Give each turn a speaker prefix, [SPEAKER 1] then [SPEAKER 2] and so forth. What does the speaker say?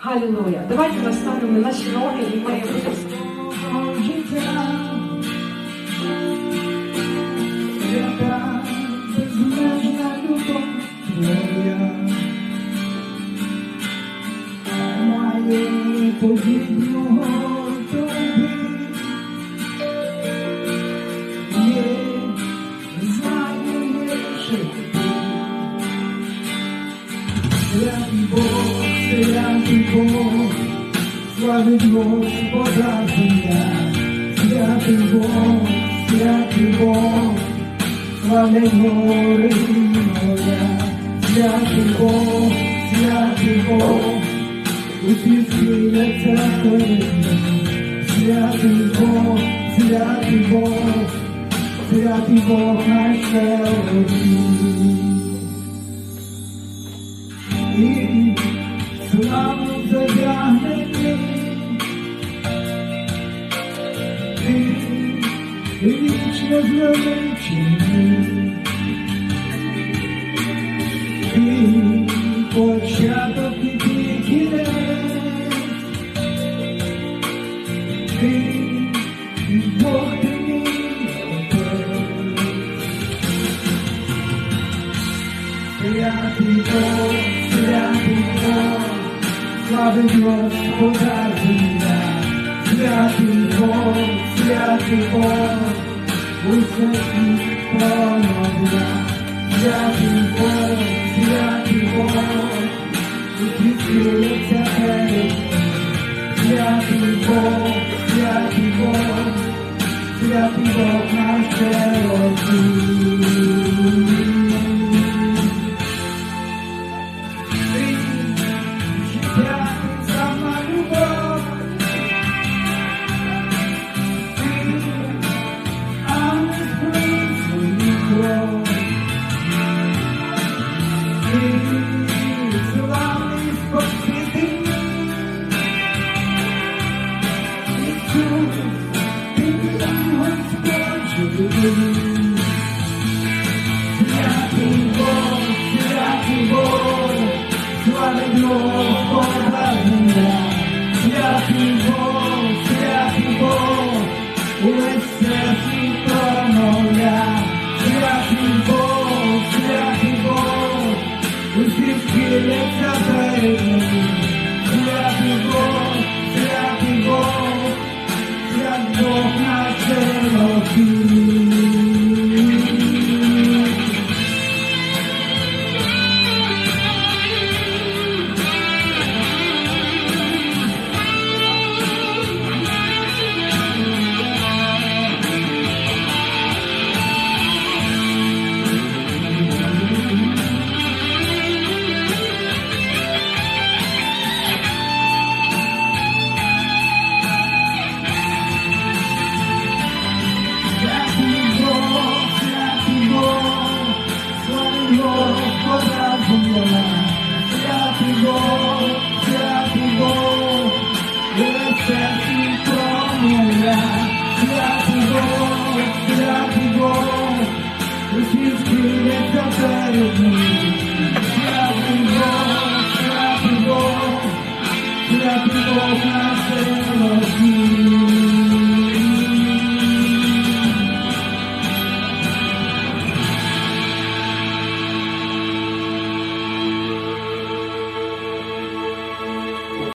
[SPEAKER 1] Халілуя. Давайте ми станемо на наші ноги і
[SPEAKER 2] життя, свята, Бог, славить Господа земля, святий Бог, святий Бог, славить гори моря, святий Бог, святий Бог, усі схиляться перед святий Бог, святий Бог, святий Бог наш Всевишній. Славу задягнений, ти вічно звеличений, ти початок і ти кінець, ти Бог ти мій отець. Святий Бог, святий Бог, Господа земля, святий Бог, святий Бог, світ промовля, святий Бог, святий Бог, усі схиляться Господь живий. Схиляться перед ним. Святий Бог,